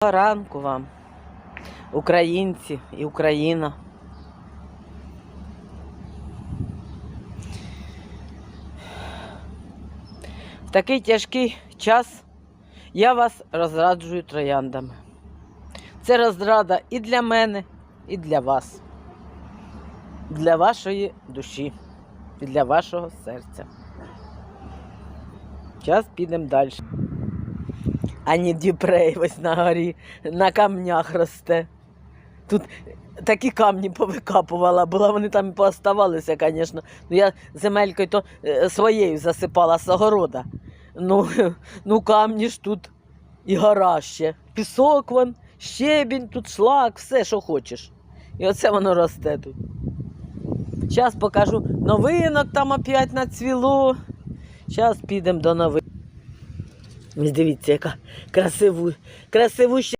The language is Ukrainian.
ранку вам, українці і Україна. В такий тяжкий час я вас розраджую трояндами. Це розрада і для мене, і для вас, для вашої душі, і для вашого серця. Зараз підемо далі. Ані Діпрей ось на горі, на камнях росте. Тут такі камні повикапувала, була, вони там і пооставалися, звісно. Ну, я земелькою то е, своєю засипала з огорода. Ну, ну камні ж тут і гора ще. Пісок вон, щебінь, тут шлак, все, що хочеш. І оце воно росте тут. Зараз покажу новинок там опять нацвіло. Зараз підемо до новин. Ось дивіться, яка красиву, красивуща